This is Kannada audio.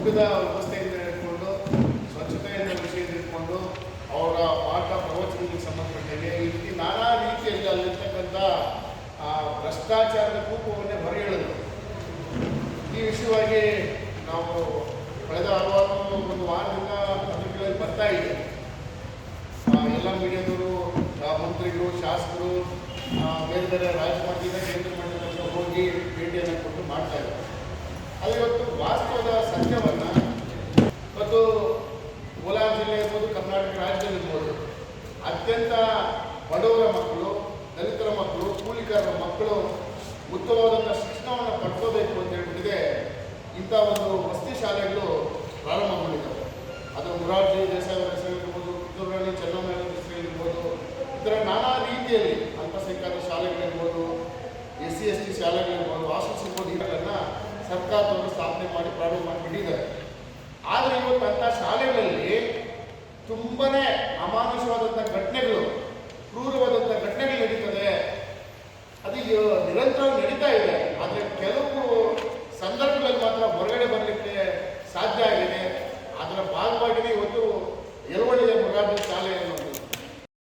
ಊಟದ ವ್ಯವಸ್ಥೆಯಿಂದ ಹಿಡ್ಕೊಂಡು, ಸ್ವಚ್ಛತೆಯಿಂದ ವಿಷಯದಿಂದ ಹಿಡ್ಕೊಂಡು ಅವರ ಪಾಠ ಪ್ರವಚನಕ್ಕೆ ಸಂಬಂಧಪಟ್ಟಿದೆ ಈ ರೀತಿ ನಾನಾ ರೀತಿಯಲ್ಲಿ ಅಲ್ಲಿರ್ತಕ್ಕಂಥ ಭ್ರಷ್ಟಾಚಾರದ ಕೂಪವನ್ನೇ ಹೊರಗೆಳೆದು ಈ ವಿಷಯವಾಗಿ ನಾವು ಕಳೆದ ಹಲವಾರು ಒಂದು ವಾರದಿಂದ ಪತ್ರಿಕೆಗಳಲ್ಲಿ ಬರ್ತಾ ಇದೆ. ಎಲ್ಲ ಮೀಡಿಯಾದವರು ಮಂತ್ರಿಗಳು, ಶಾಸಕರು ಬೇರೆ ಬೇರೆ ರಾಜಕೀಯ ಮಟ್ಟದಿಂದ ಕೇಂದ್ರ ಮಟ್ಟದಿಂದ ಹೋಗಿ ಭೇಟಿಯನ್ನು ಕೊಟ್ಟು ಮಾಡ್ತಾ ಇದ್ದಾರೆ. ಅಲ್ಲಿ ಇವತ್ತು ವಾಸ್ತವದ ಸತ್ಯವನ್ನ ಅತ್ಯಂತ ಬಡವರ ಮಕ್ಕಳು, ದಲಿತರ ಮಕ್ಕಳು ಕೂಲಿಕಾರರ ಮಕ್ಕಳು ಉತ್ತಮವಾದಂಥ ಶಿಕ್ಷಣವನ್ನು ಪಡ್ಕೋಬೇಕು ಅಂತ ಹೇಳ್ಬಿಟ್ಟಿದೆ. ಇಂಥ ಒಂದು ವಸತಿ ಶಾಲೆಗಳು ಪ್ರಾರಂಭಗೊಂಡಿದ್ದಾವೆ ಅದು ಮುರಾರ್ಜಿ, ದೇಸಾಯಿ ಅವರ ಹೆಸರಿರ್ಬೋದು ಕಿತ್ತೂರಿನಲ್ಲಿ ಚೆನ್ನಮ್ಮ ಹೆಸರಿರ್ಬೋದು ಥರ ನಾನಾ ರೀತಿಯಲ್ಲಿ ಅಲ್ಪಸಂಖ್ಯಾತ ಶಾಲೆಗಳಿರ್ಬೋದು ಎಸ್ ಸಿ ಎಸ್ ಟಿ ಶಾಲೆಗಳಿರ್ಬೋದು ವಾಸು ಸಿಗ್ಬೋದು ಇವುಗಳನ್ನ ಸರ್ಕಾರದವರು ಸ್ಥಾಪನೆ ಮಾಡಿ ಪ್ರಾರಂಭ ಮಾಡಿಬಿಟ್ಟಿದ್ದಾರೆ. ಆದರೆ ಇವತ್ತು ಅಂಥ ಶಾಲೆಗಳಲ್ಲಿ ತುಂಬನೇ ಅಮಾನುಷವಾದಂಥ ಘಟನೆಗಳು ಕ್ರೂರವಾದಂಥ ಘಟನೆಗಳು ನಡೀತದೆ ಅದು ಈಗ